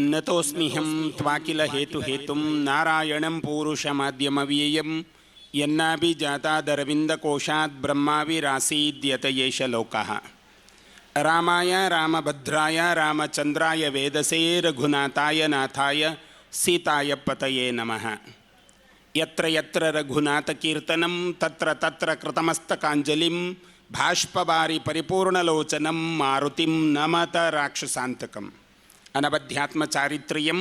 നതോസ്മിഹം ത്വാക്കില ഹേതുഹേതും നാരായണം പൂരുഷമാദ്യമവ്യയം എന്നാപി ജാതാദരവിന്ദകോശാത് ബ്രഹ്മാവിരാസീദ്യതയേഷ ലോക. രാമായ രാമഭദ്രായ രാമചന്ദ്രായ വേദസേ രഘുനാഥായ നാഥായ സീതായ പതയേ നമ. യത്ര യത്ര രഘുനാഥകീർത്തനം തത്ര തത്ര കൃതമസ്തകാഞ്ജലിം భాష్పవారి పరిపూర్ణలోచనం మారుతిం నమత రాక్షసాంతకం అనవధ్యాత్మ చారిత్ర్యం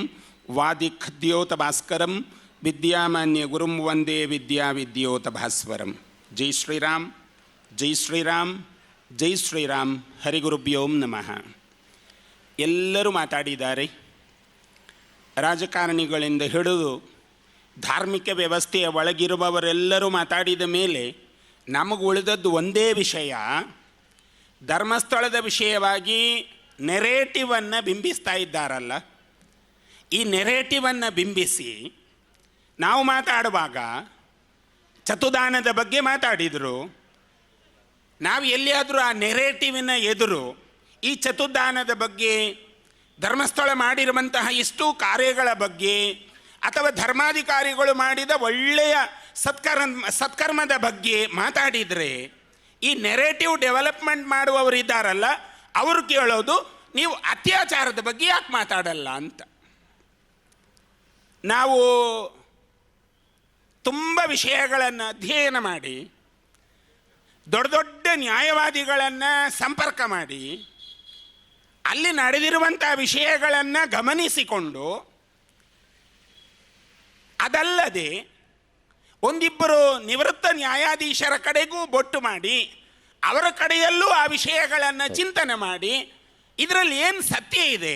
వాదిఖద్యోత భాస్కరం విద్యామాన్య గురుం వందే విద్యా విద్యోత భాస్వరం జై శ్రీరామ్ జై ಶ್ರೀರಾಮ್ ಜೈ ಶ್ರೀರಾಮ್ ಹರಿಗುರುಭ್ಯೋಂ ನಮಃ ಎಲ್ಲರೂ ಮಾತಾಡಿದ್ದಾರೆ ರಾಜಕಾರಣಿಗಳಿಂದ ಹಿಡಿದು ಧಾರ್ಮಿಕ ವ್ಯವಸ್ಥೆಯ ಒಳಗಿರುವವರೆಲ್ಲರೂ ಮಾತಾಡಿದ ಮೇಲೆ ನಮಗೆ ಉಳಿದದ್ದು ಒಂದೇ ವಿಷಯ. ಧರ್ಮಸ್ಥಳದ ವಿಷಯವಾಗಿ ನೆರೇಟಿವನ್ನು ಬಿಂಬಿಸ್ತಾ ಇದ್ದಾರಲ್ಲ. ಈ ನೆರೇಟಿವನ್ನು ಬಿಂಬಿಸಿ ನಾವು ಮಾತಾಡುವಾಗ ಚತುದಾನದ ಬಗ್ಗೆ ಮಾತಾಡಿದರು. ನಾವು ಎಲ್ಲಿಯಾದರೂ ಆ ನೆರೇಟಿವಿನ ಎದುರು ಈ ಚತುರ್ದಾನದ ಬಗ್ಗೆ, ಧರ್ಮಸ್ಥಳ ಮಾಡಿರುವಂತಹ ಇಷ್ಟು ಕಾರ್ಯಗಳ ಬಗ್ಗೆ ಅಥವಾ ಧರ್ಮಾಧಿಕಾರಿಗಳು ಮಾಡಿದ ಒಳ್ಳೆಯ ಸತ್ಕರ್ಮ, ಸತ್ಕರ್ಮದ ಬಗ್ಗೆ ಮಾತಾಡಿದರೆ ಈ ನೆರೇಟಿವ್ ಡೆವಲಪ್ಮೆಂಟ್ ಮಾಡುವವರು ಇದ್ದಾರಲ್ಲ, ಅವರು ಕೇಳೋದು, ನೀವು ಅತ್ಯಾಚಾರದ ಬಗ್ಗೆ ಯಾಕೆ ಮಾತಾಡಲ್ಲ ಅಂತ. ನಾವು ತುಂಬ ವಿಷಯಗಳನ್ನು ಅಧ್ಯಯನ ಮಾಡಿ, ದೊಡ್ಡ ದೊಡ್ಡ ನ್ಯಾಯವಾದಿಗಳನ್ನು ಸಂಪರ್ಕ ಮಾಡಿ, ಅಲ್ಲಿ ನಡೆದಿರುವಂಥ ವಿಷಯಗಳನ್ನು ಗಮನಿಸಿಕೊಂಡು, ಅದಲ್ಲದೆ ಒಂದಿಬ್ಬರು ನಿವೃತ್ತ ನ್ಯಾಯಾಧೀಶರ ಕಡೆಗೂ ಬೊಟ್ಟು ಮಾಡಿ ಅವರ ಕಡೆಯಲ್ಲೂ ಆ ವಿಷಯಗಳನ್ನು ಚಿಂತನೆ ಮಾಡಿ ಇದರಲ್ಲಿ ಏನು ಸತ್ಯ ಇದೆ?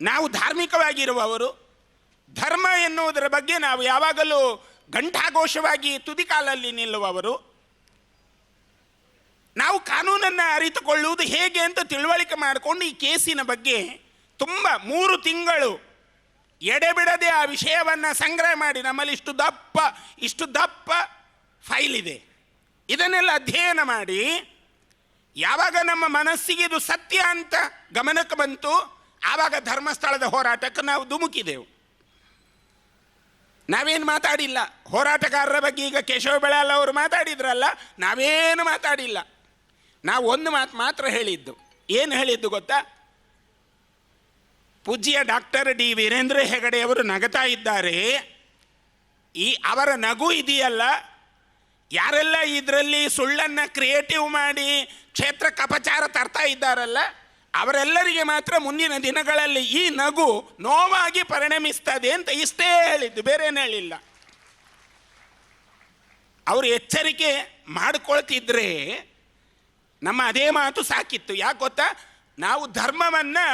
ನಾವು ಧಾರ್ಮಿಕವಾಗಿರುವವರು ಧರ್ಮ ಎನ್ನುವುದರ ಬಗ್ಗೆ ನಾವು ಯಾವಾಗಲೂ ಘಂಟಾಘೋಷವಾಗಿ ತುದಿಕಾಲಲ್ಲಿ ನಿಲ್ಲುವವರು ನಾವು ಕಾನೂನನ್ನು ಅರಿತುಕೊಳ್ಳುವುದು ಹೇಗೆ ಅಂತ ತಿಳುವಳಿಕೆ ಮಾಡಿಕೊಂಡು ಈ ಕೇಸಿನ ಬಗ್ಗೆ ತುಂಬ ಮೂರು ತಿಂಗಳು ಎಡೆಬಿಡದೆ ಆ ವಿಷಯವನ್ನು ಸಂಗ್ರಹ ಮಾಡಿ ನಮ್ಮಲ್ಲಿ ಇಷ್ಟು ದಪ್ಪ ಇಷ್ಟು ದಪ್ಪ ಫೈಲ್ ಇದೆ. ಇದನ್ನೆಲ್ಲ ಅಧ್ಯಯನ ಮಾಡಿ ಯಾವಾಗ ನಮ್ಮ ಮನಸ್ಸಿಗೆ ಇದು ಸತ್ಯ ಅಂತ ಗಮನಕ್ಕೆ ಬಂತು, ಆವಾಗ ಧರ್ಮಸ್ಥಳದ ಹೋರಾಟಕ್ಕೆ ನಾವು ಧುಮುಕಿದೆವು. ನಾವೇನು ಮಾತಾಡಿಲ್ಲ. ಹೋರಾಟಗಾರರ ಬಗ್ಗೆ ಈಗ ಕೇಶವ ಬೆಳಾಲ್ ಅವರು ಮಾತಾಡಿದ್ರಲ್ಲ, ನಾವೇನು ಮಾತಾಡಿಲ್ಲ. ನಾವು ಒಂದು ಮಾತು ಮಾತ್ರ ಹೇಳಿದ್ದು. ಏನು ಹೇಳಿದ್ದು ಗೊತ್ತಾ? ಪೂಜ್ಯ ಡಾಕ್ಟರ್ ಡಿ ವೀರೇಂದ್ರ ಹೆಗಡೆಯವರು ನಗತಾ ಇದ್ದಾರೆ. ಈ ಅವರ ನಗು ಇದೆಯಲ್ಲ, ಯಾರೆಲ್ಲ ಇದರಲ್ಲಿ ಸುಳ್ಳನ್ನು ಕ್ರಿಯೇಟಿವ್ ಮಾಡಿ ಕ್ಷೇತ್ರ ಕಪಚಾರ ತರ್ತಾ ಇದ್ದಾರಲ್ಲ, ಅವರೆಲ್ಲರಿಗೆ ಮಾತ್ರ ಮುಂದಿನ ದಿನಗಳಲ್ಲಿ ಈ ನಗು ನೋವಾಗಿ ಪರಿಣಮಿಸ್ತದೆ ಅಂತ ಇಷ್ಟೇ ಹೇಳಿದ್ದು, ಬೇರೇನು ಹೇಳಿಲ್ಲ. ಅವರು ಎಚ್ಚರಿಕೆ ಮಾಡಿಕೊಳ್ತಿದ್ರೆ ನಮ್ಮ ಅದೇ ಮಾತು ಸಾಕಿತ್ತು. ಯಾಕೆ ಗೊತ್ತಾ? ನಾವು ಧರ್ಮವನ್ನು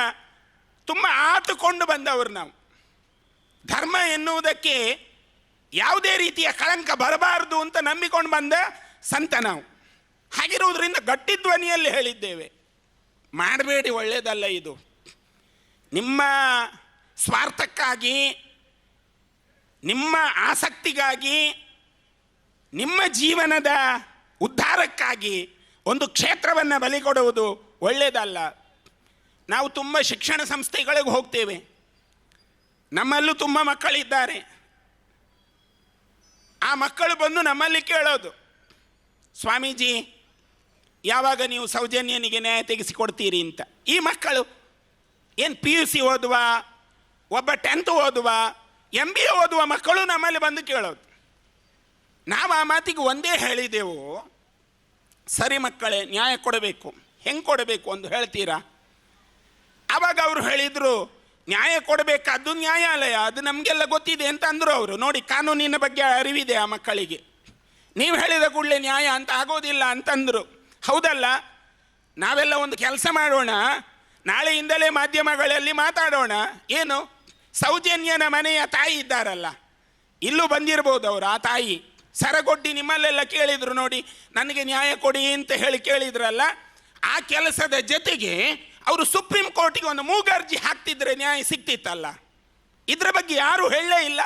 ತುಂಬ ಆತುಕೊಂಡು ಬಂದವರು ನಾವು. ಧರ್ಮ ಎನ್ನುವುದಕ್ಕೆ ಯಾವುದೇ ರೀತಿಯ ಕಳಂಕ ಬರಬಾರದು ಅಂತ ನಂಬಿಕೊಂಡು ಬಂದ ಸಂತ ನಾವು. ಹಾಗಿರುವುದರಿಂದ ಗಟ್ಟಿ ಧ್ವನಿಯಲ್ಲಿ ಹೇಳಿದ್ದೇವೆ. ಮಾಡಬೇಡಿ ಒಳ್ಳೆಯದಲ್ಲ ಇದು. ನಿಮ್ಮ ಸ್ವಾರ್ಥಕ್ಕಾಗಿ, ನಿಮ್ಮ ಆಸಕ್ತಿಗಾಗಿ, ನಿಮ್ಮ ಜೀವನದ ಉದ್ಧಾರಕ್ಕಾಗಿ ಒಂದು ಕ್ಷೇತ್ರವನ್ನು ಬಲಿ ಕೊಡುವುದು ಒಳ್ಳೆಯದಲ್ಲ ನಾವು ತುಂಬ ಶಿಕ್ಷಣ ಸಂಸ್ಥೆಗಳಿಗೆ ಹೋಗ್ತೇವೆ. ನಮ್ಮಲ್ಲೂ ತುಂಬ ಮಕ್ಕಳಿದ್ದಾರೆ. ಆ ಮಕ್ಕಳು ಬಂದು ನಮ್ಮಲ್ಲಿ ಕೇಳೋದು, ಸ್ವಾಮೀಜಿ, ಯಾವಾಗ ನೀವು ಸೌಜನ್ಯನಿಗೆ ನ್ಯಾಯ ತೆಗೆಸಿಕೊಡ್ತೀರಿ ಅಂತ. ಈ ಮಕ್ಕಳು, ಏನು ಪಿ ಯು ಸಿ ಓದುವ, ಒಬ್ಬ ಟೆಂತ್ ಓದುವ ಎಂ ಬಿ ಎ ಓದುವ ಮಕ್ಕಳು ನಮ್ಮಲ್ಲಿ ಬಂದು ಕೇಳೋದು. ನಾವು ಆ ಮಾತಿಗೆ ಒಂದೇ ಹೇಳಿದೆವು, ಸರಿ ಮಕ್ಕಳೇ, ನ್ಯಾಯ ಕೊಡಬೇಕು. ಹೆಂಗೆ ಕೊಡಬೇಕು? ಅಂತ ಹೇಳ್ತೀರಾ? ಆವಾಗ ಅವರು ಹೇಳಿದರು, ನ್ಯಾಯ ಕೊಡಬೇಕಾದ್ದು ನ್ಯಾಯಾಲಯ, ಅದು ನಮಗೆಲ್ಲ ಗೊತ್ತಿದೆ ಅಂತ ಅಂದರು ಅವರು. ನೋಡಿ, ಕಾನೂನಿನ ಬಗ್ಗೆ ಅರಿವಿದೆ ಆ ಮಕ್ಕಳಿಗೆ. ನೀವು ಹೇಳಿದ ಕೂಡಲೇ ನ್ಯಾಯ ಅಂತ ಆಗೋದಿಲ್ಲ ಅಂತಂದರು. ಹೌದಲ್ಲ? ನಾವೆಲ್ಲ ಒಂದು ಕೆಲಸ ಮಾಡೋಣ, ನಾಳೆಯಿಂದಲೇ ಮಾಧ್ಯಮಗಳಲ್ಲಿ ಮಾತಾಡೋಣ. ಏನು? ಸೌಜನ್ಯನ ಮನೆಯ ತಾಯಿ ಇದ್ದಾರಲ್ಲ? ಇಲ್ಲೂ ಬಂದಿರ್ಬೋದು ಅವರು ಆ ತಾಯಿ. ಸರಗೊಡ್ಡಿ ನಿಮ್ಮಲ್ಲೆಲ್ಲ ಕೇಳಿದರು ನೋಡಿ, ನನಗೆ ನ್ಯಾಯ ಕೊಡಿ ಅಂತ ಹೇಳಿ ಕೇಳಿದ್ರಲ್ಲ, ಆ ಕೆಲಸದ ಜೊತೆಗೆ ಅವರು ಸುಪ್ರೀಂ ಕೋರ್ಟಿಗೆ ಒಂದು ಮೂಗರ್ಜಿ ಹಾಕ್ತಿದ್ರೆ ನ್ಯಾಯ ಸಿಗ್ತಿತ್ತಲ್ಲ ಇದ್ರ ಬಗ್ಗೆ ಯಾರು ಹೇಳಲೇ ಇಲ್ಲ.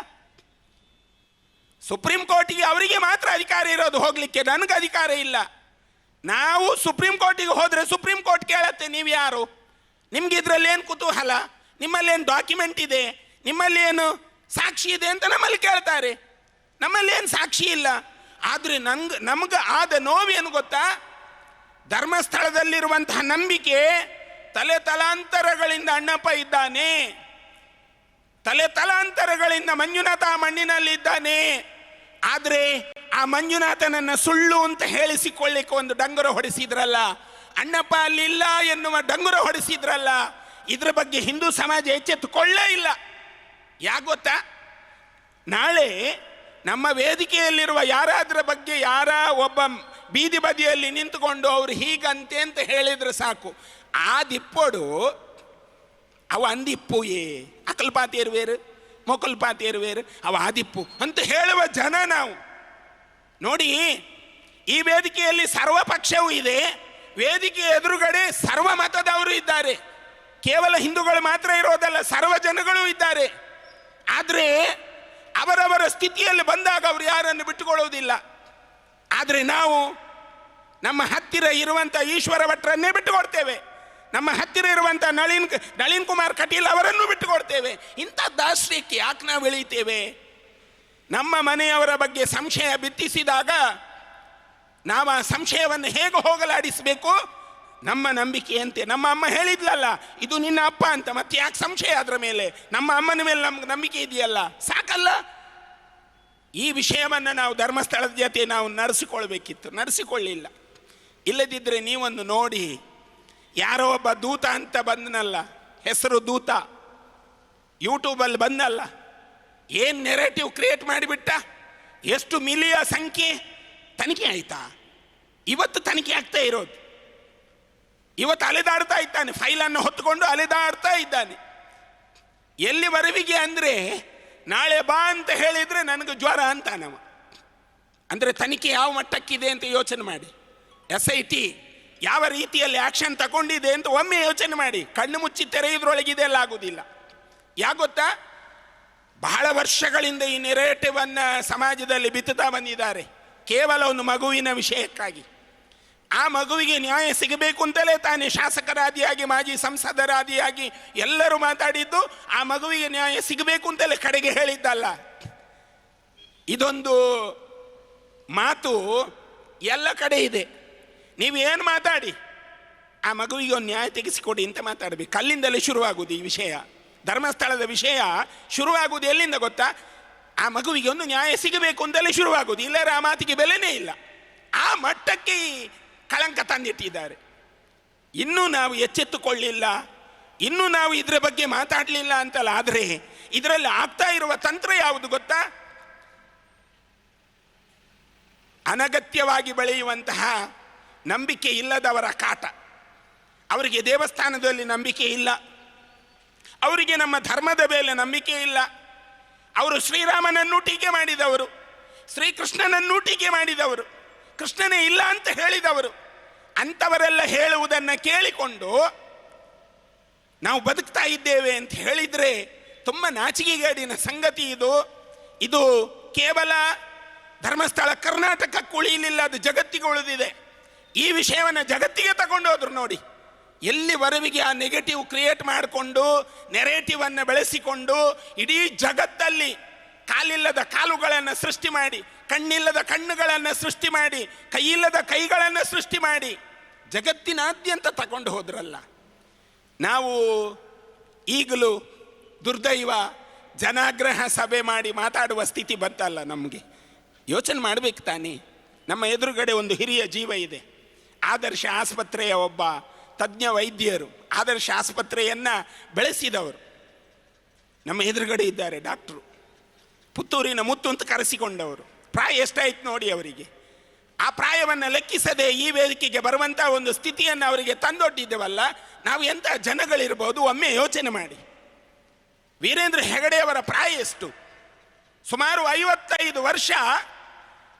ಸುಪ್ರೀಂ ಕೋರ್ಟಿಗೆ ಅವರಿಗೆ ಮಾತ್ರ ಅಧಿಕಾರ ಇರೋದು ಹೋಗಲಿಕ್ಕೆ ನನಗೆ ಅಧಿಕಾರ ಇಲ್ಲ. ನಾವು ಸುಪ್ರೀಂ ಕೋರ್ಟಿಗೆ ಹೋದರೆ ಸುಪ್ರೀಂ ಕೋರ್ಟ್ ಕೇಳತ್ತೆ, ನೀವು ಯಾರು? ನಿಮ್ಗೆ ಇದರಲ್ಲಿ ಏನು ಕುತೂಹಲ? ನಿಮ್ಮಲ್ಲಿ ಏನು ಡಾಕ್ಯುಮೆಂಟ್ ಇದೆ? ನಿಮ್ಮಲ್ಲಿ ಏನು ಸಾಕ್ಷಿ ಇದೆ ಅಂತ ನಮ್ಮಲ್ಲಿ ಕೇಳ್ತಾರೆ. ನಮ್ಮಲ್ಲಿ ಏನು ಸಾಕ್ಷಿ ಇಲ್ಲ. ಆದರೆ ನಂಗೆ, ನಮ್ಗೆ ಆದ ನೋವೇನು ಗೊತ್ತಾ? ಧರ್ಮಸ್ಥಳದಲ್ಲಿರುವಂತಹ ನಂಬಿಕೆ ತಲೆ ತಲಾಂತರಗಳಿಂದ ಅಣ್ಣಪ್ಪ ಇದ್ದಾನೆ. ತಲೆ ತಲಾಂತರಗಳಿಂದ ಮಂಜುನಾಥ ಆ ಮಣ್ಣಿನಲ್ಲಿದ್ದಾನೆ. ಆದರೆ ಆ ಮಂಜುನಾಥನನ್ನ ಸುಳ್ಳು ಅಂತ ಹೇಳಿಸಿಕೊಳ್ಳಿಕ್ಕೆ ಒಂದು ಡಂಗುರ ಹೊಡೆಸಿದ್ರಲ್ಲ. ಅಣ್ಣಪ್ಪ ಅಲ್ಲಿಲ್ಲ ಎನ್ನುವ ಡಂಗುರ ಹೊಡೆಸಿದ್ರಲ್ಲ. ಇದ್ರ ಬಗ್ಗೆ ಹಿಂದೂ ಸಮಾಜ ಎಚ್ಚೆತ್ತುಕೊಳ್ಳೇ ಇಲ್ಲ. ಯಾಕೆ ಗೊತ್ತಾ? ನಾಳೆ ನಮ್ಮ ವೇದಿಕೆಯಲ್ಲಿರುವ ಯಾರಾದ್ರ ಬಗ್ಗೆ ಯಾರ ಒಬ್ಬ ಬೀದಿ ಬದಿಯಲ್ಲಿ ನಿಂತುಕೊಂಡು ಅವ್ರು ಹೀಗಂತೆ ಅಂತ ಹೇಳಿದ್ರೆ ಸಾಕು. ಆ ದಿಪ್ಪೋಡು ಅವ ಅಂದಿಪ್ಪು ಏ. ಅಕಲ್ಪಾತಿಯರು ಬೇರು, ಮೊಕಲ್ಪಾತಿಯರು ಬೇರು, ಅವ ಆದಿಪ್ಪು ಅಂತ ಹೇಳುವ ಜನ ನಾವು. ನೋಡಿ, ಈ ವೇದಿಕೆಯಲ್ಲಿ ಸರ್ವ ಪಕ್ಷವೂ ಇದೆ, ವೇದಿಕೆ ಎದುರುಗಡೆ ಸರ್ವ ಮತದವರು ಇದ್ದಾರೆ. ಕೇವಲ ಹಿಂದೂಗಳು ಮಾತ್ರ ಇರೋದಲ್ಲ, ಸರ್ವ ಜನಗಳು ಇದ್ದಾರೆ. ಆದರೆ, ಅವರವರ ಸ್ಥಿತಿಯಲ್ಲಿ ಬಂದಾಗ ಅವರು ಯಾರನ್ನು ಬಿಟ್ಟುಕೊಳ್ಳುವುದಿಲ್ಲ. ಆದರೆ ನಾವು ನಮ್ಮ ಹತ್ತಿರ ಇರುವಂಥ ಈಶ್ವರ ಭಟ್ರನ್ನೇ ಬಿಟ್ಟುಕೊಡ್ತೇವೆ. ನಮ್ಮ ಹತ್ತಿರ ಇರುವಂಥ ನಳಿನ್ ನಳಿನ್ ಕುಮಾರ್ ಕಟೀಲ್ ಅವರನ್ನು ಬಿಟ್ಟುಕೊಡ್ತೇವೆ. ಇಂಥ ದಾಶ್ರೀಕ್ಕೆ ಯಾಕೆ ನಾವು ಬೆಳೀತೇವೆ ನಮ್ಮ ಮನೆಯವರ ಬಗ್ಗೆ ಸಂಶಯ ಬಿತ್ತಿಸಿದಾಗ ನಾವು ಆ ಸಂಶಯವನ್ನು ಹೇಗೆ ಹೋಗಲಾಡಿಸಬೇಕು? ನಮ್ಮ ನಂಬಿಕೆಯಂತೆ. ನಮ್ಮ ಅಮ್ಮ ಹೇಳಿದ್ಲಲ್ಲ, ಇದು ನಿನ್ನ ಅಪ್ಪ ಅಂತ. ಮತ್ತೆ ಯಾಕೆ ಸಂಶಯ ಅದರ ಮೇಲೆ? ನಮ್ಮ ಅಮ್ಮನ ಮೇಲೆ ನಮ್ಗೆ ನಂಬಿಕೆ ಇದೆಯಲ್ಲ? ಸಾಕಲ್ಲ? ಈ ವಿಷಯವನ್ನು ನಾವು ಧರ್ಮಸ್ಥಳದ ಜೊತೆ ನಾವು ನಡೆಸಿಕೊಳ್ಬೇಕಿತ್ತು. ನಡೆಸಿಕೊಳ್ಳಿಲ್ಲ. ಇಲ್ಲದಿದ್ದರೆ ನೀವೊಂದು ನೋಡಿ ಯಾರೋ ಒಬ್ಬ ದೂತ ಅಂತ ಬಂದನಲ್ಲ, ಹೆಸರು ದೂತ. ಯೂಟ್ಯೂಬಲ್ಲಿ ಬಂದಲ್ಲ, ಏನು ನೆರೇಟಿವ್ ಕ್ರಿಯೇಟ್ ಮಾಡಿಬಿಟ್ಟ? ಎಷ್ಟು ಮಿಲಿಯ ಸಂಖ್ಯೆ? ತನಿಖೆ ಆಯಿತಾ? ಇವತ್ತು ತನಿಖೆ ಆಗ್ತಾ ಇರೋದು. ಇವತ್ತು ಅಲೆದಾಡ್ತಾ ಇದ್ದಾನೆ ಫೈಲನ್ನು ಹೊತ್ತುಕೊಂಡು ಅಲೆದಾಡ್ತಾ ಇದ್ದಾನೆ. ಎಲ್ಲಿ ಬರವಿಗೆ ಅಂದರೆ, ನಾಳೆ ಬಾ ಅಂತ ಹೇಳಿದರೆ ನನಗೆ ಜ್ವರ ಅಂತಾನವ. ಅಂದರೆ ತನಿಖೆ ಯಾವ ಮಟ್ಟಕ್ಕಿದೆ ಅಂತ ಯೋಚನೆ ಮಾಡಿ. ಎಸ್ ಐ ಟಿ ಯಾವ ರೀತಿಯಲ್ಲಿ ಆಕ್ಷನ್ ತಗೊಂಡಿದೆ ಅಂತ ಒಮ್ಮೆ ಯೋಚನೆ ಮಾಡಿ. ಕಣ್ಣು ಮುಚ್ಚಿ ತೆರೆಯುವುದರೊಳಗಿದೆ ಎಲ್ಲ ಆಗುವುದಿಲ್ಲ ಯಾಕೆ ಗೊತ್ತಾ? ಬಹಳ ವರ್ಷಗಳಿಂದ ಈ ನೆರೇಟಿವನ್ನು ಸಮಾಜದಲ್ಲಿ ಬಿತ್ತುತ್ತಾ ಬಂದಿದ್ದಾರೆ. ಕೇವಲ ಒಂದು ಮಗುವಿನ ವಿಷಯಕ್ಕಾಗಿ. ಆ ಮಗುವಿಗೆ ನ್ಯಾಯ ಸಿಗಬೇಕು ಅಂತಲೇ ತಾನೇ ಶಾಸಕರಾದಿಯಾಗಿ, ಮಾಜಿ ಸಂಸದರಾದಿಯಾಗಿ ಎಲ್ಲರೂ ಮಾತಾಡಿದ್ದು, ಆ ಮಗುವಿಗೆ ನ್ಯಾಯ ಸಿಗಬೇಕು ಅಂತಲೇ ಕಡೆಗೆ ಹೇಳಿದ್ದಲ್ಲ. ಇದೊಂದು ಮಾತು ಎಲ್ಲ ಕಡೆ ಇದೆ. ನೀವು ಏನು ಮಾತಾಡಿ? ಆ ಮಗುವಿಗೆ ಒಂದು ನ್ಯಾಯ ತೆಗೆಸಿಕೊಡಿ ಅಂತ ಮಾತಾಡಬೇಕು. ಅಲ್ಲಿಂದಲೇ ಶುರುವಾಗುವುದು ಈ ವಿಷಯ. ಧರ್ಮಸ್ಥಳದ ವಿಷಯ ಶುರುವಾಗುವುದು ಎಲ್ಲಿಂದ ಗೊತ್ತಾ? ಆ ಮಗುವಿಗೆ ಒಂದು ನ್ಯಾಯ ಸಿಗಬೇಕು ಅಂತಲೇ ಶುರುವಾಗುವುದು. ಇಲ್ಲರ ಆ ಮಾತಿಗೆ ಬೆಲೆನೇ ಇಲ್ಲ. ಆ ಮಟ್ಟಕ್ಕೆ ಕಳಂಕ ತಂದಿಟ್ಟಿದ್ದಾರೆ. ಇನ್ನೂ ನಾವು ಎಚ್ಚೆತ್ತುಕೊಳ್ಳಿಲ್ಲ. ಇನ್ನೂ ನಾವು ಇದರ ಬಗ್ಗೆ ಮಾತಾಡಲಿಲ್ಲ ಅಂತಲ್ಲ, ಆದರೆ ಇದರಲ್ಲಿ ಆಗ್ತಾ ಇರುವ ತಂತ್ರ ಯಾವುದು ಗೊತ್ತಾ? ಅನಗತ್ಯವಾಗಿ ಬೆಳೆಯುವಂತಹ ನಂಬಿಕೆ ಇಲ್ಲದವರ ಕಾಟ. ಅವರಿಗೆ ದೇವಸ್ಥಾನದಲ್ಲಿ ನಂಬಿಕೆ ಇಲ್ಲ. ಅವರಿಗೆ ನಮ್ಮ ಧರ್ಮದ ಮೇಲೆ ನಂಬಿಕೆ ಇಲ್ಲ. ಅವರು ಶ್ರೀರಾಮನನ್ನು ಟೀಕೆ ಮಾಡಿದವರು, ಶ್ರೀಕೃಷ್ಣನನ್ನು ಟೀಕೆ ಮಾಡಿದವರು, ಕೃಷ್ಣನೇ ಇಲ್ಲ ಅಂತ ಹೇಳಿದವರು. ಅಂಥವರೆಲ್ಲ ಹೇಳುವುದನ್ನು ಕೇಳಿಕೊಂಡು ನಾವು ಬದುಕ್ತಾ ಇದ್ದೇವೆ ಅಂತ ಹೇಳಿದರೆ ತುಂಬ ನಾಚಿಕೆಗೇಡಿನ ಸಂಗತಿ ಇದು. ಇದು ಕೇವಲ ಧರ್ಮಸ್ಥಳ ಕರ್ನಾಟಕಕ್ಕೆ ಉಳಿಯಲಿಲ್ಲ ಅದು ಜಗತ್ತಿಗೆ ಉಳಿದಿದೆ. ಈ ವಿಷಯವನ್ನು ಜಗತ್ತಿಗೆ ತಗೊಂಡೋದ್ರು ನೋಡಿ. ಎಲ್ಲಿ ವರವಿಗೆ ಆ ನೆಗೆಟಿವ್ ಕ್ರಿಯೇಟ್ ಮಾಡಿಕೊಂಡು ನೆರೇಟಿವನ್ನು ಬೆಳೆಸಿಕೊಂಡು, ಇಡೀ ಜಗತ್ತಲ್ಲಿ ಕಾಲಿಲ್ಲದ ಕಾಲುಗಳನ್ನು ಸೃಷ್ಟಿ ಮಾಡಿ, ಕಣ್ಣಿಲ್ಲದ ಕಣ್ಣುಗಳನ್ನು ಸೃಷ್ಟಿ ಮಾಡಿ, ಕೈಯಿಲ್ಲದ ಕೈಗಳನ್ನು ಸೃಷ್ಟಿ ಮಾಡಿ ಜಗತ್ತಿನಾದ್ಯಂತ ತಗೊಂಡು ಹೋದ್ರಲ್ಲ. ನಾವು ಈಗಲೂ ದುರ್ದೈವ ಜನಾಗ್ರಹ ಸಭೆ ಮಾಡಿ ಮಾತಾಡುವ ಸ್ಥಿತಿ ಬಂತಲ್ಲ ನಮಗೆ. ಯೋಚನೆ ಮಾಡಬೇಕು ತಾನೇ. ನಮ್ಮ ಎದುರುಗಡೆ ಒಂದು ಹಿರಿಯ ಜೀವ ಇದೆ. ಆದರ್ಶ ಆಸ್ಪತ್ರೆಯ ಒಬ್ಬ ತಜ್ಞ ವೈದ್ಯರು ಆದರ್ಶ ಆಸ್ಪತ್ರೆಯನ್ನು ಬೆಳೆಸಿದವರು. ನಮ್ಮ ಎದುರುಗಡೆ ಇದ್ದಾರೆ ಡಾಕ್ಟ್ರು. ಪುತ್ತೂರಿನ ಮುತ್ತು ಅಂತ ಕರೆಸಿಕೊಂಡವರು. ಪ್ರಾಯ ಎಷ್ಟಾಯ್ತು ನೋಡಿ ಅವರಿಗೆ. ಆ ಪ್ರಾಯವನ್ನು ಲೆಕ್ಕಿಸದೆ ಈ ವೇದಿಕೆಗೆ ಬರುವಂಥ ಒಂದು ಸ್ಥಿತಿಯನ್ನು ಅವರಿಗೆ ತಂದೊಡ್ಡಿದ್ದೇವಲ್ಲ, ನಾವು ಎಂಥ ಜನಗಳಿರ್ಬೋದು ಒಮ್ಮೆ ಯೋಚನೆ ಮಾಡಿ. ವೀರೇಂದ್ರ ಹೆಗಡೆಯವರ ಪ್ರಾಯ ಎಷ್ಟು? ಸುಮಾರು ಐವತ್ತೈದು ವರ್ಷ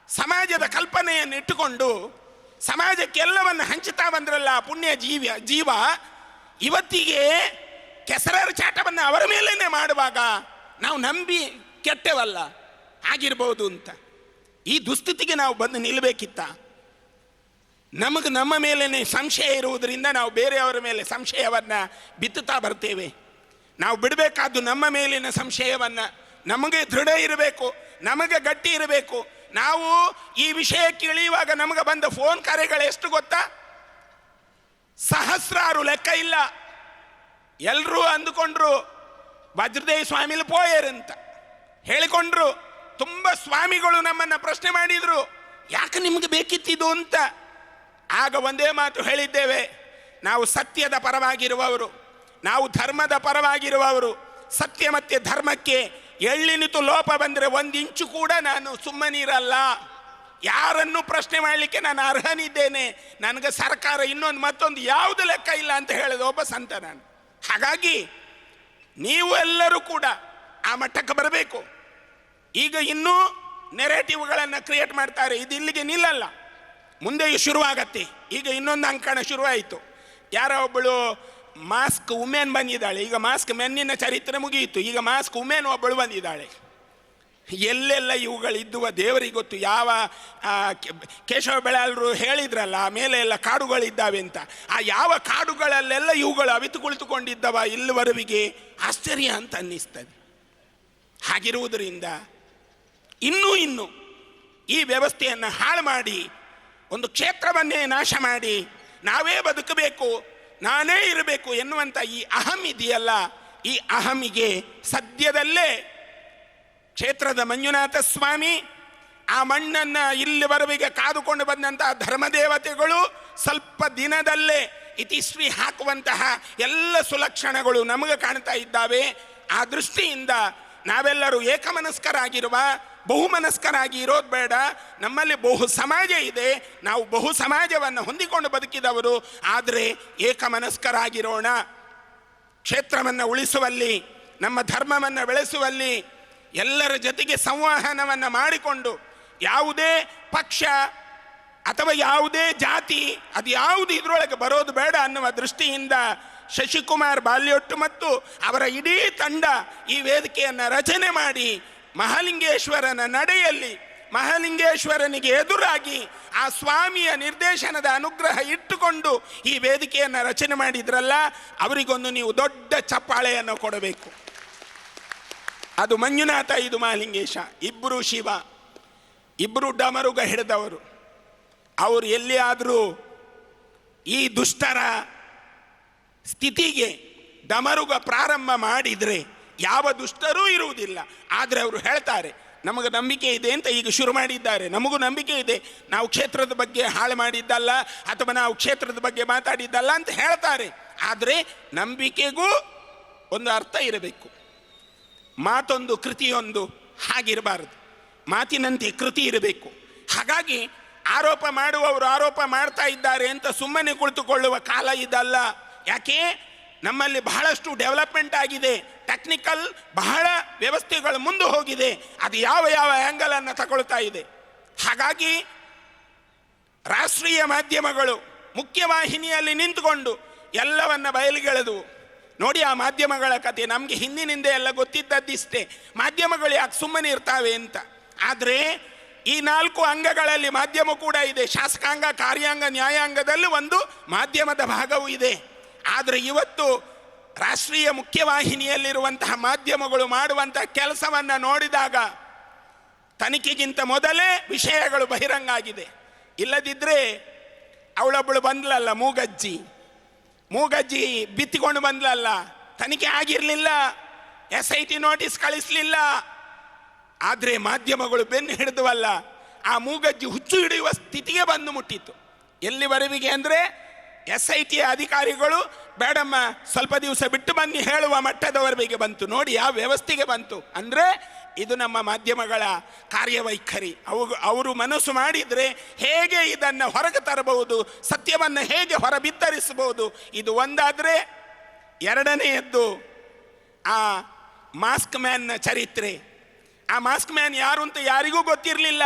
ಸಮಾಜದ ಕಲ್ಪನೆಯನ್ನು ಇಟ್ಟುಕೊಂಡು ಸಮಾಜಕ್ಕೆಲ್ಲವನ್ನು ಹಂಚುತ್ತಾ ಬಂದ್ರಲ್ಲ ಪುಣ್ಯ ಜೀವ ಜೀವ, ಇವತ್ತಿಗೆ ಕೆಸರರ ಚಾಟವನ್ನು ಅವರ ಮೇಲೇ ಮಾಡುವಾಗ ನಾವು ನಂಬಿ ಕೆಟ್ಟವಲ್ಲ, ಆಗಿರ್ಬೋದು ಅಂತ. ಈ ದುಸ್ಥಿತಿಗೆ ನಾವು ಬಂದು ನಿಲ್ಲಬೇಕಿತ್ತ ನಮಗೆ ನಮ್ಮ ಮೇಲೇ ಸಂಶಯ ಇರುವುದರಿಂದ ನಾವು ಬೇರೆಯವರ ಮೇಲೆ ಸಂಶಯವನ್ನು ಬಿತ್ತುತ್ತಾ ಬರ್ತೇವೆ. ನಾವು ಬಿಡಬೇಕಾದ್ದು ನಮ್ಮ ಮೇಲಿನ ಸಂಶಯವನ್ನು ನಮಗೆ ದೃಢ ಇರಬೇಕು, ನಮಗೆ ಗಟ್ಟಿ ಇರಬೇಕು ನಾವು ಈ ವಿಷಯಕ್ಕೆ ಕೇಳಿಯುವಾಗ ನಮಗೆ ಬಂದ ಫೋನ್ ಕರೆಗಳು ಎಷ್ಟು ಗೊತ್ತಾ? ಸಹಸ್ರಾರು ಲೆಕ್ಕ ಇಲ್ಲ. ಎಲ್ಲರೂ ಅಂದುಕೊಂಡ್ರು ವಜ್ರದೇವಿ ಸ್ವಾಮಿಲಿ ಪೋಯರಂತ. ಹೇಳಿಕೊಂಡ್ರು, ತುಂಬ ಸ್ವಾಮಿಗಳು ನಮ್ಮನ್ನು ಪ್ರಶ್ನೆ ಮಾಡಿದ್ರು, ಯಾಕೆ ನಿಮಗೆ ಬೇಕಿತ್ತಿದು ಅಂತ? ಆಗ ಒಂದೇ ಮಾತು ಹೇಳಿದ್ದೇವೆ, ನಾವು ಸತ್ಯದ ಪರವಾಗಿರುವವರು, ನಾವು ಧರ್ಮದ ಪರವಾಗಿರುವವರು, ಸತ್ಯ ಮತ್ತು ಧರ್ಮಕ್ಕೆ ಎಳ್ಳಿನಿತು ಲೋಪ ಬಂದರೆ ಒಂದು ಇಂಚು ಕೂಡ ನಾನು ಸುಮ್ಮನಿರಲ್ಲ ಯಾರನ್ನು ಪ್ರಶ್ನೆ ಮಾಡಲಿಕ್ಕೆ ನಾನು ಅರ್ಹನಿದ್ದೇನೆ? ನನಗೆ ಸರ್ಕಾರ ಇನ್ನೊಂದು ಮತ್ತೊಂದು ಯಾವುದು ಲೆಕ್ಕ ಇಲ್ಲ ಅಂತ ಹೇಳಿದ ಒಬ್ಬ ಸಂತ ನಾನು. ಹಾಗಾಗಿ ನೀವು ಎಲ್ಲರೂ ಕೂಡ ಆ ಮಟ್ಟಕ್ಕೆ ಬರಬೇಕು. ಈಗ ಇನ್ನೂ ನೆರೆಟಿವ್ಗಳನ್ನು ಕ್ರಿಯೇಟ್ ಮಾಡ್ತಾರೆ. ಇದು ಇಲ್ಲಿಗೆ ನಿಲ್ಲಲ್ಲ. ಮುಂದೆ ಶುರುವಾಗತ್ತೆ. ಈಗ ಇನ್ನೊಂದು ಅಂಕಣ ಶುರುವಾಯಿತು. ಯಾರೋ ಒಬ್ಬಳು ಮಾಸ್ಕ್ ಉಮೆನ್ ಬಂದಿದ್ದಾಳೆ. ಈಗ ಮಾಸ್ಕ್ ಮೆನ್ನಿನ ಚರಿತ್ರೆ ಮುಗಿಯಿತು. ಈಗ ಮಾಸ್ಕ್ ಉಮೆನ್ ಒಬ್ಬಳು ಬಂದಿದ್ದಾಳೆ. ಎಲ್ಲೆಲ್ಲ ಇವುಗಳಿದ್ದುವ ದೇವರಿಗೆ ಗೊತ್ತು. ಯಾವ ಕೇಶವ ಬೆಳಾಲರು ಹೇಳಿದ್ರಲ್ಲ, ಮೇಲೆ ಎಲ್ಲ ಕಾಡುಗಳಿದ್ದಾವೆ ಅಂತ. ಆ ಯಾವ ಕಾಡುಗಳಲ್ಲೆಲ್ಲ ಇವುಗಳು ಅವಿತು ಕುಳಿತುಕೊಂಡಿದ್ದವ ಇಲ್ಲಿವರೆವಿಗೆ ಆಶ್ಚರ್ಯ ಅಂತ ಅನ್ನಿಸ್ತದೆ. ಹಾಗಿರುವುದರಿಂದ ಇನ್ನೂ ಇನ್ನು ಈ ವ್ಯವಸ್ಥೆಯನ್ನು ಹಾಳು ಮಾಡಿ, ಒಂದು ಕ್ಷೇತ್ರವನ್ನೇ ನಾಶ ಮಾಡಿ, ನಾವೇ ಬದುಕಬೇಕು. ನಾನೇ ಇರಬೇಕು ಎನ್ನುವಂಥ ಈ ಅಹಂ ಇದೆಯಲ್ಲ, ಈ ಅಹಮಿಗೆ ಸದ್ಯದಲ್ಲೇ ಕ್ಷೇತ್ರದ ಮಂಜುನಾಥ ಸ್ವಾಮಿ ಆ ಮಣ್ಣನ್ನು ಇಲ್ಲಿವರೆಗೆ ಕಾದುಕೊಂಡು ಬಂದಂತಹ ಧರ್ಮದೇವತೆಗಳು ಸ್ವಲ್ಪ ದಿನದಲ್ಲೇ ಇತಿಶ್ರೀ ಹಾಕುವಂತಹ ಎಲ್ಲ ಸುಲಕ್ಷಣಗಳು ನಮಗೆ ಕಾಣ್ತಾ ಇದ್ದಾವೆ. ಆ ದೃಷ್ಟಿಯಿಂದ ನಾವೆಲ್ಲರೂ ಏಕಮನಸ್ಕರಾಗಿರುವ ಬಹುಮನಸ್ಕರಾಗಿ ಇರೋದು ಬೇಡ. ನಮ್ಮಲ್ಲಿ ಬಹು ಸಮಾಜ ಇದೆ. ನಾವು ಬಹು ಸಮಾಜವನ್ನು ಹೊಂದಿಕೊಂಡು ಬದುಕಿದವರು. ಆದರೆ ಏಕಮನಸ್ಕರಾಗಿರೋಣ. ಕ್ಷೇತ್ರವನ್ನು ಉಳಿಸುವಲ್ಲಿ, ನಮ್ಮ ಧರ್ಮವನ್ನು ಬೆಳೆಸುವಲ್ಲಿ, ಎಲ್ಲರ ಜೊತೆಗೆ ಸಂವಹನವನ್ನು ಮಾಡಿಕೊಂಡು, ಯಾವುದೇ ಪಕ್ಷ ಅಥವಾ ಯಾವುದೇ ಜಾತಿ ಅದು ಯಾವುದು ಇದರೊಳಗೆ ಬರೋದು ಬೇಡ ಅನ್ನುವ ದೃಷ್ಟಿಯಿಂದ ಶಶಿಕುಮಾರ್ ಬಾಲ್ಯೊಟ್ಟು ಮತ್ತು ಅವರ ಇಡೀ ತಂಡ ಈ ವೇದಿಕೆಯನ್ನು ರಚನೆ ಮಾಡಿ ಮಹಾಲಿಂಗೇಶ್ವರನ ನಡೆಯಲ್ಲಿ ಮಹಾಲಿಂಗೇಶ್ವರನಿಗೆ ಎದುರಾಗಿ ಆ ಸ್ವಾಮಿಯ ನಿರ್ದೇಶನದ ಅನುಗ್ರಹ ಇಟ್ಟುಕೊಂಡು ಈ ವೇದಿಕೆಯನ್ನು ರಚನೆ ಮಾಡಿದ್ರಲ್ಲ, ಅವರಿಗೊಂದು ನೀವು ದೊಡ್ಡ ಚಪ್ಪಾಳೆಯನ್ನು ಕೊಡಬೇಕು. ಅದು ಮಂಜುನಾಥ, ಇದು ಮಹಾಲಿಂಗೇಶ ಇಬ್ಬರು ಶಿವ ಇಬ್ಬರು ಡಮರುಗ ಹಿಡಿದವರು. ಅವರು ಎಲ್ಲಿಯಾದರೂ ಈ ದುಷ್ಟರ ಸ್ಥಿತಿಗೆ ಡಮರುಗ ಪ್ರಾರಂಭ ಮಾಡಿದರೆ ಯಾವ ದುಷ್ಟರೂ ಇರುವುದಿಲ್ಲ. ಆದರೆ ಅವರು ಹೇಳ್ತಾರೆ, ನಮಗೆ ನಂಬಿಕೆ ಇದೆ ಅಂತ ಈಗ ಶುರು ಮಾಡಿದ್ದಾರೆ. ನಮಗೂ ನಂಬಿಕೆ ಇದೆ. ನಾವು ಕ್ಷೇತ್ರದ ಬಗ್ಗೆ ಹಾಳು ಮಾಡಿದ್ದಲ್ಲ ಅಥವಾ ನಾವು ಕ್ಷೇತ್ರದ ಬಗ್ಗೆ ಮಾತಾಡಿದ್ದಲ್ಲ ಅಂತ ಹೇಳ್ತಾರೆ. ಆದರೆ ನಂಬಿಕೆಗೂ ಒಂದು ಅರ್ಥ ಇರಬೇಕು. ಮಾತೊಂದು ಕೃತಿಯೊಂದು ಹಾಗಿರಬಾರದು. ಮಾತಿನಂತೆ ಕೃತಿ ಇರಬೇಕು. ಹಾಗಾಗಿ ಆರೋಪ ಮಾಡುವವರು ಆರೋಪ ಮಾಡ್ತಾ ಇದ್ದಾರೆ ಅಂತ ಸುಮ್ಮನೆ ಕುಳಿತುಕೊಳ್ಳುವ ಕಾಲ ಇದಲ್ಲ. ಯಾಕೆ? ನಮ್ಮಲ್ಲಿ ಬಹಳಷ್ಟು ಡೆವಲಪ್ಮೆಂಟ್ ಆಗಿದೆ. ಟೆಕ್ನಿಕಲ್ ಬಹಳ ವ್ಯವಸ್ಥೆಗಳು ಮುಂದೆ ಹೋಗಿದೆ. ಅದು ಯಾವ ಯಾವ ಆ್ಯಂಗಲನ್ನು ತಗೊಳ್ತಾ ಇದೆ. ಹಾಗಾಗಿ ರಾಷ್ಟ್ರೀಯ ಮಾಧ್ಯಮಗಳು, ಮುಖ್ಯವಾಹಿನಿಯಲ್ಲಿ ನಿಂತುಕೊಂಡು ಎಲ್ಲವನ್ನ ಬಯಲಿಗೆಳೆದವು ನೋಡಿ ಆ ಮಾಧ್ಯಮಗಳ ಕತೆ, ನಮಗೆ ಹಿಂದಿನಿಂದ ಎಲ್ಲ ಗೊತ್ತಿದ್ದದ್ದಿಷ್ಟೇ. ಮಾಧ್ಯಮಗಳು ಯಾಕೆ ಸುಮ್ಮನೆ ಇರ್ತಾವೆ ಅಂತ. ಆದರೆ ಈ ನಾಲ್ಕು ಅಂಗಗಳಲ್ಲಿ ಮಾಧ್ಯಮ ಕೂಡ ಇದೆ. ಶಾಸಕಾಂಗ, ಕಾರ್ಯಾಂಗ, ನ್ಯಾಯಾಂಗದಲ್ಲಿ ಒಂದು ಮಾಧ್ಯಮದ ಭಾಗವೂ ಇದೆ. ಆದರೆ ಇವತ್ತು ರಾಷ್ಟ್ರೀಯ ಮುಖ್ಯವಾಹಿನಿಯಲ್ಲಿರುವಂತಹ ಮಾಧ್ಯಮಗಳು ಮಾಡುವಂತಹ ಕೆಲಸವನ್ನು ನೋಡಿದಾಗ ತನಿಖೆಗಿಂತ ಮೊದಲೇ ವಿಷಯಗಳು ಬಹಿರಂಗ ಆಗಿದೆ ಇಲ್ಲದಿದ್ದರೆ ಅವಳೊಬ್ಬಳು ಬಂದ್ಲಲ್ಲ ಮೂಗಜ್ಜಿ. ಮೂಗಜ್ಜಿ ಬಿತ್ತಿಕೊಂಡು ಬಂದ್ಲಲ್ಲ, ತನಿಖೆ ಆಗಿರಲಿಲ್ಲ, ಎಸ್ ಐ ಟಿ ನೋಟಿಸ್ ಕಳಿಸಲಿಲ್ಲ. ಆದರೆ ಮಾಧ್ಯಮಗಳು ಬೆನ್ನು ಹಿಡಿದುವಲ್ಲ, ಆ ಮೂಗಜ್ಜಿ ಹುಚ್ಚು ಹಿಡಿಯುವ ಸ್ಥಿತಿಗೆ ಬಂದು ಮುಟ್ಟಿತ್ತು. ಎಲ್ಲಿವರೆವಿಗೆ ಅಂದರೆ ಎಸ್ ಐ ಟಿ ಅಧಿಕಾರಿಗಳು, ಬೇಡಮ್ಮ, ಸ್ವಲ್ಪ ದಿವಸ ಬಿಟ್ಟು ಬನ್ನಿ, ಹೇಳುವ ಮಟ್ಟದವರೆಗೆ ಬಂತು, ನೋಡಿ ಯಾವ ವ್ಯವಸ್ಥೆಗೆ ಬಂತು. ಅಂದರೆ, ಇದು ನಮ್ಮ ಮಾಧ್ಯಮಗಳ ಕಾರ್ಯವೈಖರಿ. ಅವು, ಅವರು ಮನಸ್ಸು ಮಾಡಿದರೆ ಹೇಗೆ ಇದನ್ನು ಹೊರಗೆ ತರಬಹುದು, ಸತ್ಯವನ್ನು ಹೇಗೆ ಹೊರಬಿತ್ತರಿಸಬಹುದು, ಇದು ಒಂದಾದರೆ, ಎರಡನೆಯದ್ದು, ಆ ಮಾಸ್ಕ್ ಮ್ಯಾನ್ನ ಚರಿತ್ರೆ. ಆ ಮಾಸ್ಕ್ ಮ್ಯಾನ್ ಯಾರು ಅಂತ ಯಾರಿಗೂ ಗೊತ್ತಿರಲಿಲ್ಲ.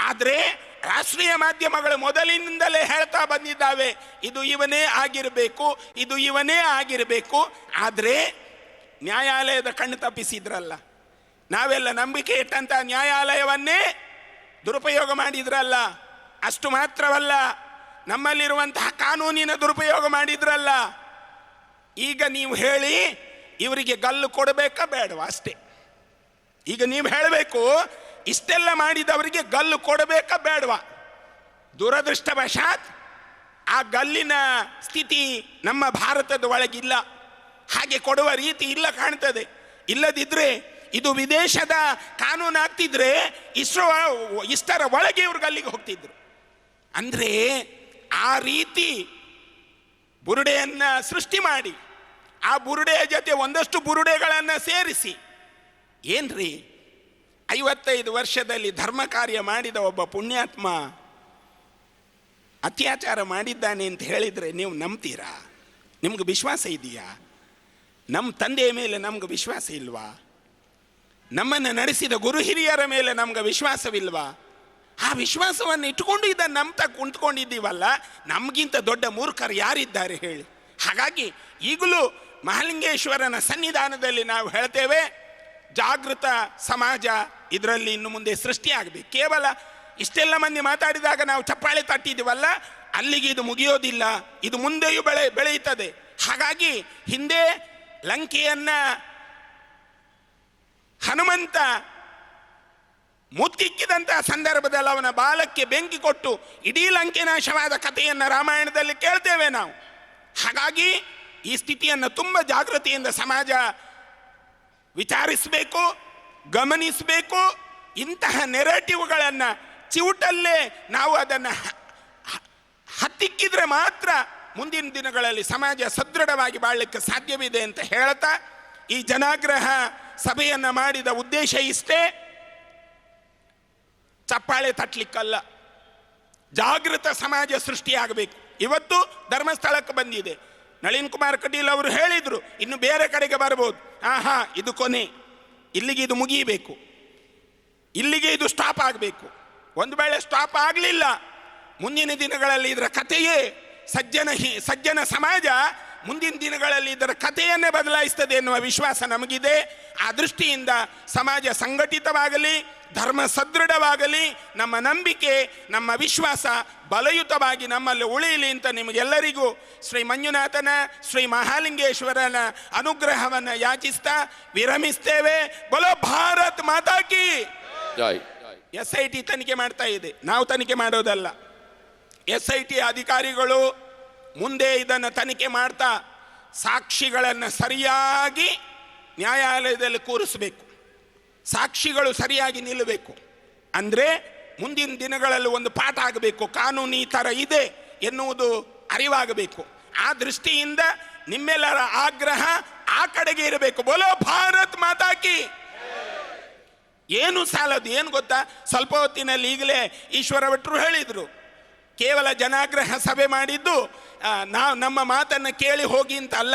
ಆದರೆ ರಾಷ್ಟ್ರೀಯ ಮಾಧ್ಯಮಗಳು ಮೊದಲಿನಿಂದಲೇ ಹೇಳ್ತಾ ಬಂದಿದ್ದಾವೆ, ಇದು ಇವನೇ ಆಗಿರಬೇಕು, ಇದು ಇವನೇ ಆಗಿರಬೇಕು, ಆದರೆ ನ್ಯಾಯಾಲಯದ ಕಣ್ಣು ತಪ್ಪಿಸಿದ್ರಲ್ಲ. ನಾವೆಲ್ಲ ನಂಬಿಕೆ ಇಟ್ಟಂಥ ನ್ಯಾಯಾಲಯವನ್ನೇ ದುರುಪಯೋಗ ಮಾಡಿದ್ರಲ್ಲ. ಅಷ್ಟು ಮಾತ್ರವಲ್ಲ, ನಮ್ಮಲ್ಲಿರುವಂತಹ ಕಾನೂನಿನ ದುರುಪಯೋಗ ಮಾಡಿದ್ರಲ್ಲ. ಈಗ ನೀವು ಹೇಳಿ, ಇವರಿಗೆ ಗಲ್ಲು ಕೊಡಬೇಕಾ ಬೇಡವಾ ಅಷ್ಟೇ. ಈಗ ನೀವು ಹೇಳಬೇಕು ಇಷ್ಟೆಲ್ಲ ಮಾಡಿದವರಿಗೆ ಗಲ್ಲು ಕೊಡಬೇಕಾ ಬೇಡವಾ? ದುರದೃಷ್ಟವಶಾತ್ ಆ ಗಲ್ಲಿನ ಸ್ಥಿತಿ ನಮ್ಮ ಭಾರತದ ಒಳಗಿಲ್ಲ. ಹಾಗೆ ಕೊಡುವ ರೀತಿ ಇಲ್ಲ ಕಾಣ್ತದೆ. ಇಲ್ಲದಿದ್ರೆ ಇದು ವಿದೇಶದ ಕಾನೂನು ಆಗ್ತಿದ್ರೆ ಇಸ್ರೋ ಇಷ್ಟರ ಒಳಗೆ ಇವ್ರು ಗಲ್ಲಿಗೆ ಹೋಗ್ತಿದ್ರು. ಅಂದರೆ ಆ ರೀತಿ ಬುರುಡೆಯನ್ನು ಸೃಷ್ಟಿ ಮಾಡಿ, ಆ ಬುರುಡೆಯ ಜೊತೆ ಒಂದಷ್ಟು ಬುರುಡೆಗಳನ್ನು ಸೇರಿಸಿ, ಏನ್ರಿ? ಐವತ್ತೈದು ವರ್ಷದಲ್ಲಿ ಧರ್ಮ ಕಾರ್ಯ ಮಾಡಿದ ಒಬ್ಬ ಪುಣ್ಯಾತ್ಮ ಅತ್ಯಾಚಾರ ಮಾಡಿದ್ದಾನೆ ಅಂತ ಹೇಳಿದರೆ ನೀವು ನಂಬ್ತೀರಾ? ನಿಮ್ಗೆ ವಿಶ್ವಾಸ ಇದೆಯಾ? ನಮ್ಮ ತಂದೆಯ ಮೇಲೆ ನಮ್ಗೆ ವಿಶ್ವಾಸ ಇಲ್ವಾ? ನಮ್ಮನ್ನು ನಡೆಸಿದ ಗುರು ಹಿರಿಯರ ಮೇಲೆ ನಮ್ಗೆ ವಿಶ್ವಾಸವಿಲ್ವಾ? ಆ ವಿಶ್ವಾಸವನ್ನು ಇಟ್ಕೊಂಡು ಇದನ್ನು ನಂಬ್ತಾ ಕುಂತ್ಕೊಂಡಿದ್ದೀವಲ್ಲ, ನಮಗಿಂತ ದೊಡ್ಡ ಮೂರ್ಖರು ಯಾರಿದ್ದಾರೆ ಹೇಳಿ? ಹಾಗಾಗಿ ಈಗಲೂ ಮಹಾಲಿಂಗೇಶ್ವರನ ಸನ್ನಿಧಾನದಲ್ಲಿ ನಾವು ಹೇಳ್ತೇವೆ ಜಾಗೃತ ಸಮಾಜ ಇದರಲ್ಲಿ ಇನ್ನು ಮುಂದೆ ಸೃಷ್ಟಿಯಾಗಬೇಕು ಕೇವಲ ಇಷ್ಟೆಲ್ಲ ಮಂದಿ ಮಾತಾಡಿದಾಗ ನಾವು ಚಪ್ಪಾಳೆ ತಟ್ಟಿದ್ದೀವಲ್ಲ ಅಲ್ಲಿಗೆ ಇದು ಮುಗಿಯೋದಿಲ್ಲ, ಇದು ಮುಂದೆಯೂ ಬೆಳೆ, ಬೆಳೆಯುತ್ತದೆ. ಹಾಗಾಗಿ ಹಿಂದೆ ಲಂಕೆಯನ್ನ ಹನುಮಂತ ಮುತ್ತಿಕ್ಕಿದಂತಹ ಸಂದರ್ಭದಲ್ಲಿ ಅವನ ಬಾಲಕ್ಕೆ ಬೆಂಕಿ ಕೊಟ್ಟು ಇಡೀ ಲಂಕೆ ನಾಶವಾದ ಕಥೆಯನ್ನು ರಾಮಾಯಣದಲ್ಲಿ ಕೇಳ್ತೇವೆ ನಾವು. ಹಾಗಾಗಿ ಈ ಸ್ಥಿತಿಯನ್ನು ತುಂಬ ಜಾಗೃತಿಯಿಂದ ಸಮಾಜ ವಿಚಾರಿಸಬೇಕು, ಗಮನಿಸಬೇಕು, ಇಂತಹ ನೆರೆಟಿವ್ಗಳನ್ನು ಚಿವುಟಲ್ಲೇ ನಾವು ಅದನ್ನು ಹತ್ತಿಕ್ಕಿದ್ರೆ ಮಾತ್ರ ಮುಂದಿನ ದಿನಗಳಲ್ಲಿ ಸಮಾಜ ಸದೃಢವಾಗಿ ಬಾಳಲಿಕ್ಕೆ ಸಾಧ್ಯವಿದೆ ಅಂತ ಹೇಳ್ತಾ, ಈ ಜನಾಗ್ರಹ ಸಭೆಯನ್ನು ಮಾಡಿದ ಉದ್ದೇಶ ಇಷ್ಟೇ. ಚಪ್ಪಾಳೆ ತಟ್ಟಲಿಕ್ಕಲ್ಲ ಜಾಗೃತ ಸಮಾಜ ಸೃಷ್ಟಿಯಾಗಬೇಕು. ಇವತ್ತು ಧರ್ಮಸ್ಥಳಕ್ಕೆ ಬಂದಿದೆ. ನಳಿನ್ ಕುಮಾರ್ ಕಟೀಲ್ ಅವರು ಹೇಳಿದರು, ಇನ್ನು ಬೇರೆ ಕಡೆಗೆ ಬರ್ಬೋದು. ಆಹಾ, ಇದು ಕೊನೆ. ಇಲ್ಲಿಗೆ ಇದು ಮುಗಿಯಬೇಕು ಇಲ್ಲಿಗೆ ಇದು ಸ್ಟಾಪ್ ಆಗಬೇಕು. ಒಂದು ವೇಳೆ ಸ್ಟಾಪ್ ಆಗಲಿಲ್ಲ, ಮುಂದಿನ ದಿನಗಳಲ್ಲಿ ಇದರ ಕಥೆಯೇ ಸಜ್ಜನ ಸಜ್ಜನ ಸಮಾಜ ಮುಂದಿನ ದಿನಗಳಲ್ಲಿ ಇದರ ಕಥೆಯನ್ನೇ ಬದಲಾಯಿಸ್ತದೆ ಎನ್ನುವ ವಿಶ್ವಾಸ ನಮಗಿದೆ. ಆ ದೃಷ್ಟಿಯಿಂದ ಸಮಾಜ ಸಂಘಟಿತವಾಗಲಿ ಧರ್ಮ ಸದೃಢವಾಗಲಿ ನಮ್ಮ ನಂಬಿಕೆ ನಮ್ಮ ವಿಶ್ವಾಸ ಬಲಯುತವಾಗಿ ನಮ್ಮಲ್ಲಿ ಉಳಿಯಲಿ ಅಂತ ನಿಮಗೆಲ್ಲರಿಗೂ ಶ್ರೀ ಮಂಜುನಾಥನ ಶ್ರೀ ಮಹಾಲಿಂಗೇಶ್ವರನ ಅನುಗ್ರಹವನ್ನು ಯಾಚಿಸ್ತಾ ವಿರಮಿಸ್ತೇವೆ. ಬಲೋ ಭಾರತ್ ಮಾತಾ ಕಿ! ಜೈ. ಎಸ್ ಐ ಟಿ ತನಿಖೆ ಮಾಡ್ತಾ ಇದೆ. ನಾವು ತನಿಖೆ ಮಾಡೋದಲ್ಲ. ಎಸ್ ಐ ಟಿ ಅಧಿಕಾರಿಗಳು ಮುಂದೆ ಇದನ್ನು ತನಿಖೆ ಮಾಡ್ತಾ ಸಾಕ್ಷಿಗಳನ್ನು ಸರಿಯಾಗಿ ನ್ಯಾಯಾಲಯದಲ್ಲಿ ಕೂರಿಸಬೇಕು. ಸಾಕ್ಷಿಗಳು ಸರಿಯಾಗಿ ನಿಲ್ಲಬೇಕು. ಅಂದರೆ ಮುಂದಿನ ದಿನಗಳಲ್ಲಿ ಒಂದು ಪಾಠ ಆಗಬೇಕು. ಕಾನೂನು ಈ ಥರ ಇದೆ ಎನ್ನುವುದು ಅರಿವಾಗಬೇಕು. ಆ ದೃಷ್ಟಿಯಿಂದ ನಿಮ್ಮೆಲ್ಲರ ಆಗ್ರಹ ಆ ಕಡೆಗೆ ಇರಬೇಕು. ಬೋಲೋ ಭಾರತ್ ಮಾತಾಕಿ ಏನು ಸಾಲದು, ಏನು ಗೊತ್ತಾ? ಸ್ವಲ್ಪ ಹೊತ್ತಿನಲ್ಲಿ ಈಗಲೇ ಈಶ್ವರ ಭಟ್ರು ಹೇಳಿದರು. ಕೇವಲ ಜನಾಗ್ರಹ ಸಭೆ ಮಾಡಿದ್ದು ನಾವು ನಮ್ಮ ಮಾತನ್ನು ಕೇಳಿ ಹೋಗಿ ಅಂತ ಅಲ್ಲ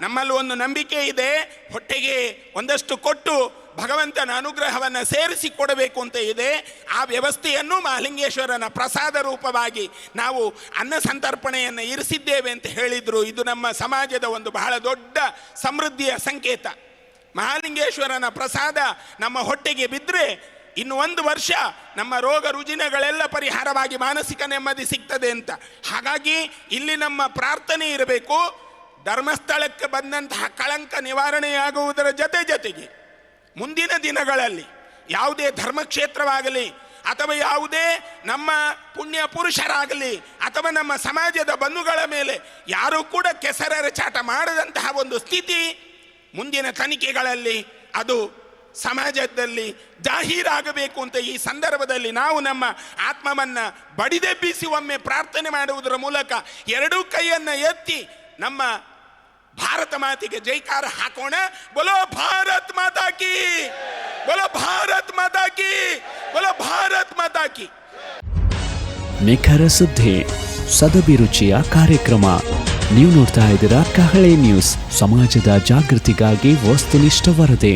ನಮ್ಮಲ್ಲಿ ಒಂದು ನಂಬಿಕೆ ಇದೆ. ಹೊಟ್ಟೆಗೆ ಒಂದಷ್ಟು ಕೊಟ್ಟು ಭಗವಂತನ ಅನುಗ್ರಹವನ್ನು ಸೇರಿಸಿ ಕೊಡಬೇಕು ಅಂತ ಇದೆ. ಆ ವ್ಯವಸ್ಥೆಯನ್ನು ಮಹಾಲಿಂಗೇಶ್ವರನ ಪ್ರಸಾದ ರೂಪವಾಗಿ ನಾವು ಅನ್ನ ಸಂತರ್ಪಣೆಯನ್ನು ಇರಿಸಿದ್ದೇವೆ ಅಂತ ಹೇಳಿದರು. ಇದು ನಮ್ಮ ಸಮಾಜದ ಒಂದು ಬಹಳ ದೊಡ್ಡ ಸಮೃದ್ಧಿಯ ಸಂಕೇತ. ಮಹಾಲಿಂಗೇಶ್ವರನ ಪ್ರಸಾದ ನಮ್ಮ ಹೊಟ್ಟೆಗೆ ಬಿದ್ದರೆ ಇನ್ನು ಒಂದು ವರ್ಷ ನಮ್ಮ ರೋಗ ರುಜಿನಗಳೆಲ್ಲ ಪರಿಹಾರವಾಗಿ ಮಾನಸಿಕ ನೆಮ್ಮದಿ ಸಿಗ್ತದೆ ಅಂತ. ಹಾಗಾಗಿ ಇಲ್ಲಿ ನಮ್ಮ ಪ್ರಾರ್ಥನೆ ಇರಬೇಕು. ಧರ್ಮಸ್ಥಳಕ್ಕೆ ಬಂದಂತಹ ಕಳಂಕ ನಿವಾರಣೆಯಾಗುವುದರ ಜೊತೆ ಜೊತೆಗೆ ಮುಂದಿನ ದಿನಗಳಲ್ಲಿ ಯಾವುದೇ ಧರ್ಮಕ್ಷೇತ್ರವಾಗಲಿ ಅಥವಾ ಯಾವುದೇ ನಮ್ಮ ಪುಣ್ಯ ಪುರುಷರಾಗಲಿ ಅಥವಾ ನಮ್ಮ ಸಮಾಜದ ಬಂಧುಗಳ ಮೇಲೆ ಯಾರೂ ಕೂಡ ಕೆಸರರ ಚಾಟ ಮಾಡದಂತಹ ಒಂದು ಸ್ಥಿತಿ ಮುಂದಿನ ತನಿಖೆಗಳಲ್ಲಿ ಅದು ಸಮಾಜದಲ್ಲಿ ಜಾಹೀರಾಗಬೇಕು ಅಂತ ಈ ಸಂದರ್ಭದಲ್ಲಿ ನಾವು ನಮ್ಮ ಆತ್ಮವನ್ನು ಬಡಿದೆಬ್ಬಿಸಿ ಒಮ್ಮೆ ಪ್ರಾರ್ಥನೆ ಮಾಡುವುದರ ಮೂಲಕ ಎರಡೂ ಕೈಯನ್ನು ಎತ್ತಿ ನಮ್ಮ ಭಾರತ ಮಾತಿಗೆ ಜೈಕಾರ ಹಾಕೋಣ. ಬೋಲೋ ಭಾರತ್ ಮಾತಾಕಿ ಬೋಲೋ ಭಾರತ್ ಮಾತಾಕಿ ಬೋಲೋ ಭಾರತ್ ಮಾತಾಕಿ ನಿಖರ ಸುದ್ದಿ, ಸದಭಿರುಚಿಯ ಕಾರ್ಯಕ್ರಮ. ನೀವು ನೋಡ್ತಾ ಇದ್ದೀರಾ ಕಹಳೆ ನ್ಯೂಸ್, ಸಮಾಜದ ಜಾಗೃತಿಗಾಗಿ ವಸ್ತುನಿಷ್ಠ ವರದಿ.